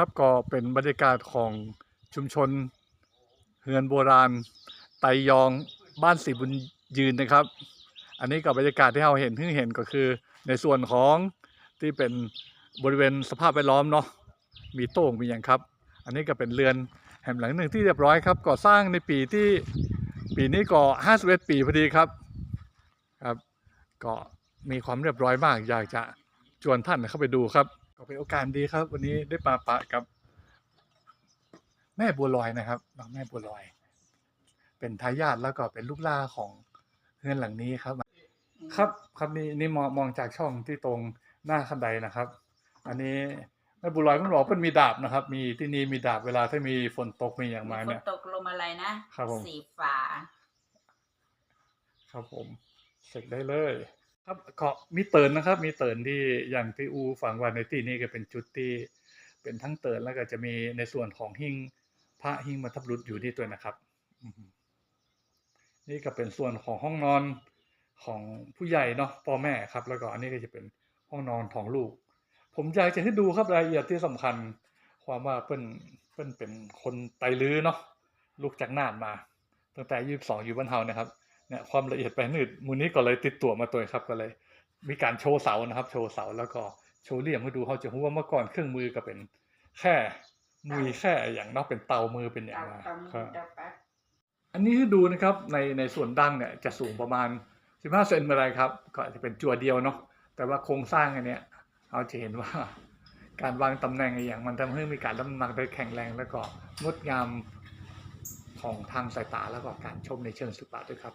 ครับก็เป็นบรรยากาศของชุมชนเฮือนโบราณ ไตยองบ้านสีบุญยืนนะครับ อันนี้กับบรรยากาศที่เราเห็นที่เห็นก็คือในส่วนของที่เป็นบริเวณสภาพแวดล้อมเนาะมีโต่งมีอย่างครับ อันนี้ก็เป็นเรือนแห่งหลังหนึ่งที่เรียบร้อยครับก่อสร้างในปีที่ปีนี้ก็51 ปีพอดีครับครับ ก็มีความเรียบร้อยมากอยากจะชวนท่านเข้าไปดูครับ ก็เป็นโอกาสดีครับ วันนี้ได้มาปะกับ แม่บัวลอยนะครับน้องแม่บัวลอย เป็นทายาทแล้วก็เป็นลูกล่าของเฮือนหลังนี้ครับ ครับครับนี่นี่มองมองจากช่องที่ตรงหน้าคันไดนะครับ อันนี้แม่บัวลอยมันบอกว่ามันมีดาบนะครับ มีที่นี่มีดาบเวลาถ้ามีฝนตกมีอย่างมาฝเนี่นยตกลมอะไรนะครับผมสีฟ้าครับผมเสร็จได้เลย ครับก็มีเตินนะครับ มีเตินที่อย่างที่อูฝังไวันในที่นี้ก็เป็นจุดที่เป็นทั้งเตินแล้วก็จะมีในส่วนของหิ้งพระหิ้งบรรทับรุษอยู่ที่ตัวนะครับ นี่ก็เป็นส่วนของห้องนอนของผู้ใหญ่เนาะพ่อแม่ครับ แล้วก็อันนี้ก็จะเป็นห้องนอนของลูก ผมอยากจะให้ดูครับรายละเอียดที่สำคัญ ความว่าเปิ้นเปิ้นเป็นคนไตลื้อเนาะลูกจากนานมา ตั้งแต่ยี่สิบสองอยู่บ้านเฮานะครับ เนี่ยความละเอียดแปลนืดมูลนี้ก็เลยติดตัวมาตัวครับก็เลย มีการโชว์เสานะครับ โชว์เสาแล้วก็โชว์เหลี่ยมให้ดูเขาจะรู้ว่าเมื่อก่อนเครื่องมือก็เป็นแค่มือแค่อย่างเนอกเป็นเตามือเป็นอย่างเตามาเตาครับเตาแป๊บอันนี้ให้ดูนะครับในในส่วนดั้งเนี่ยจะสูงประมาณ 15เซนอะไรครับ ก็อาจจะเป็นจั่วเดียวเนาะแต่ว่าโครงสร้างอันเนี้ยเราจะเห็นว่าการวางตำแหน่งอย่างมันทำให้มีการรับน้ำหนักได้แข็งแรงแล้วก็งดงามของทางสายตาแล้วก็การชมในเชิงศิลปะด้วยครับ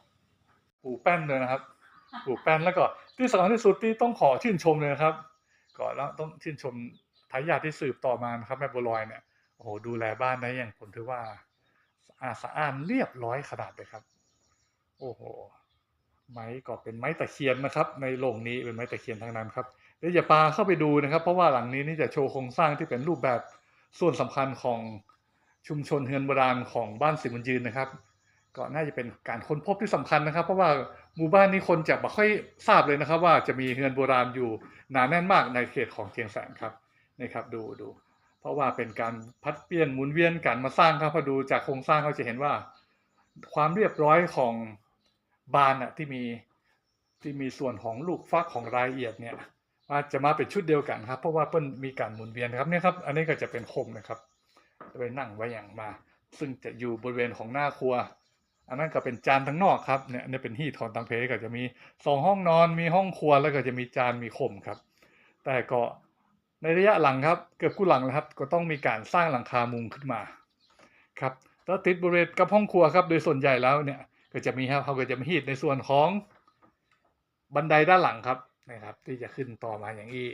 ปูแป้นเลยนะครับปูแป้นแล้วก็ที่สำคัญที่สุดที่ต้องขอชื่นชมเลยนะครับก่อนแล้วต้องชื่นชมทายาทที่สืบต่อมานะครับแม่บัวลอยเนี่ยโอ้โหดูแลบ้านได้อย่างผมถือว่าสะอาดสะอ้านเรียบร้อยขนาดเลยครับ โอ้โห ไม้ก็เป็นไม้ตะเคียนนะครับ ในโรงนี้เป็นไม้ตะเคียนทั้งนั้นครับเดี๋ยวอย่าปาเข้าไปดูนะครับ เพราะว่าหลังนี้นี่จะโชว์โครงสร้างที่เป็นรูปแบบส่วนสำคัญของชุมชนเฮือนโบราณของบ้านสิมันยืนนะครับ ก็น่าจะเป็นการค้นพบที่สำคัญนะครับ เพราะว่าหมู่บ้านนี้คนจะไม่ค่อยทราบเลยนะครับ ว่าจะมีเฮือนโบราณอยู่หนาแน่นมากในเขตของเชียงแสนครับนี่ครับดูดูเพราะว่าเป็นการพัดเปลี่ยนหมุนเวียนกันมาสร้างครับพอดูจากโครงสร้างเขาจะเห็นว่า ความเรียบร้อยของบานอะที่มีที่มีส่วนของลูกฟักของรายละเอียดเนี่ยมาจะมาเป็นชุดเดียวกันครับ เพราะว่าเปิ้ลมีการหมุนเวียนครับเนี่ยครับ อันนี้ก็จะเป็นคมนะครับจะไปนั่งไว้อย่างมา ซึ่งจะอยู่บริเวณของหน้าครัว อันนั้นก็เป็นจานทั้งนอกครับเนี่ยนนี้เป็นที่ทอนตังเพก็จะมีสองห้องนอนมีห้องครัวแล้วก็จะมีจานมีข่มครับ แต่ก็ในระยะหลังครับเกือบกู้หลังแล้วครับ ก็ต้องมีการสร้างหลังคามุงขึ้นมาครับแล้วติดบริเวณกับห้องครัวครับ โดยส่วนใหญ่แล้วเนี่ยก็จะมีครับเขาก็จะมีฮีดในส่วนของบันไดด้านหลังครับนะครับ ที่จะขึ้นต่อมาอย่างนี้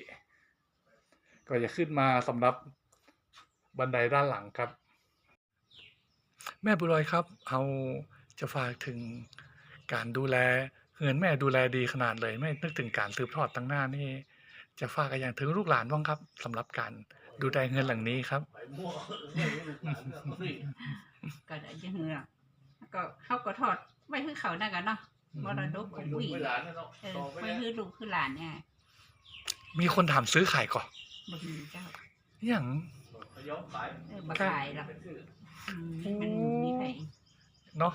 ก็จะขึ้นมาสำหรับบันไดด้านหลังครับ แม่บุญลอยครับเอา จะฝากถึงการดูแลเงินแม่ดูแลดีขนาดเลย ไม่นึกถึงการสืบทอดตั้งหน้านี่ จะฝากกันอย่างถึงลูกหลานบ้างครับสำหรับการดูแลเงินหลังนี้ครับก็ได้ยังเหงือกก็เขาก็ทอดไว้คือเขานั่นกันเนาะมรดกของผู้หญิงเออไว้คือลูกคือหลานเนี่ยมีคนถามซื้อขายก่อนบ่มีเจ้าอย่างเออบ่ขายหรอกอืมมันมีใครเนาะ